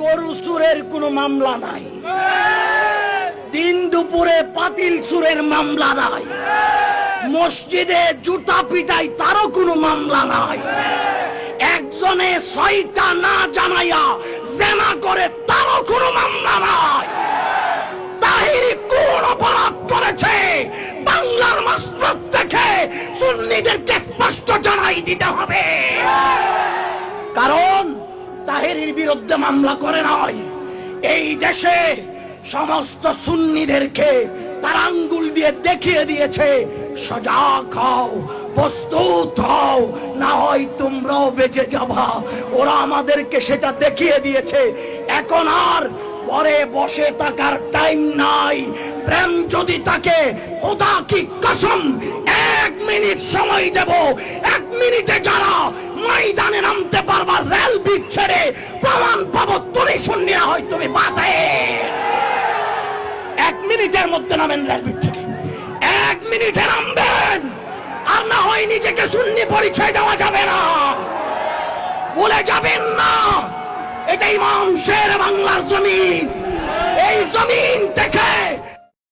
গরু সুরের কোনো মামলা নাই। দিন দুপুরে পাতিল সুরের মামলা নাই। মসজিদে জুতা পিটাই তারও কোনো মামলা নাই। একজনে ছয়টা না জানাইয়া জেনা করে তারও কোনো মামলা নাই। তাহিরি কোন অপরাধ করেছে? বাংলার মাসরত থেকে সুন্নিদেরকে স্পষ্ট জানাই দিতে হবে। তাহেরির বিরুদ্ধে মামলা করে নয় এই দেশে সমস্ত সুন্নিদেরকে তার আঙ্গুল দিয়ে দেখিয়ে দিয়েছে, সজাগ হও, প্রস্তুত হও, না হয় তোমরাও বেঁচে যাবা। ওরা আমাদেরকে সেটা দেখিয়ে দিয়েছে। এখন আর পরে বসে থাকার টাইম নাই। প্রেম যদি তাকে কি কসম, এক মিনিট সময় দেব, এক প্রমাণ পাবো তুমি হয় তুমি বাদে এক মিনিটের মধ্যে নামেন থেকে। এক মিনিটে নামবেন। আর না হয় নিজেকে শূন্য পরিচয় দেওয়া যাবে না। ভুলে যাবেন না। এটা ইমাম শের বাংলার জমিন এই জমিন থেকে